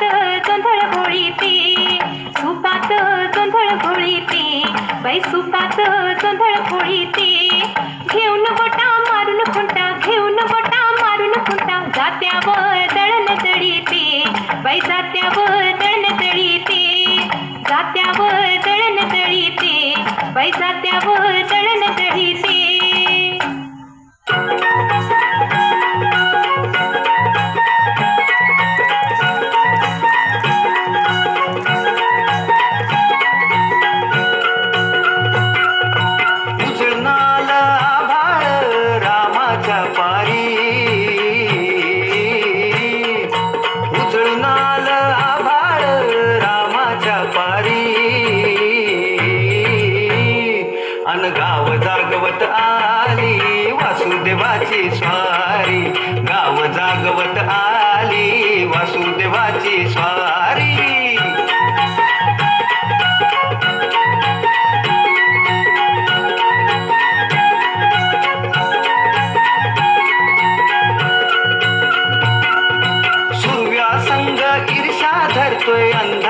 सुपात जोंधळ गोळी पी. सुपात जोंधळ गोळी पी. बाई सुपात जोंधळ गोळी पी. घेऊन गोटा मारून खुंटा घेऊन गोटा मारून खुंटा. जात्यावर दळण दळीते बाई जात्यावर दळण दळीते जात्यावर दळण दळीते बाई जात्यावर वासुदेवाची स्वारी गाव जागवत आली वासुदेवाची स्वारी. सूर्या संग ईर्षा धरतोय अंधा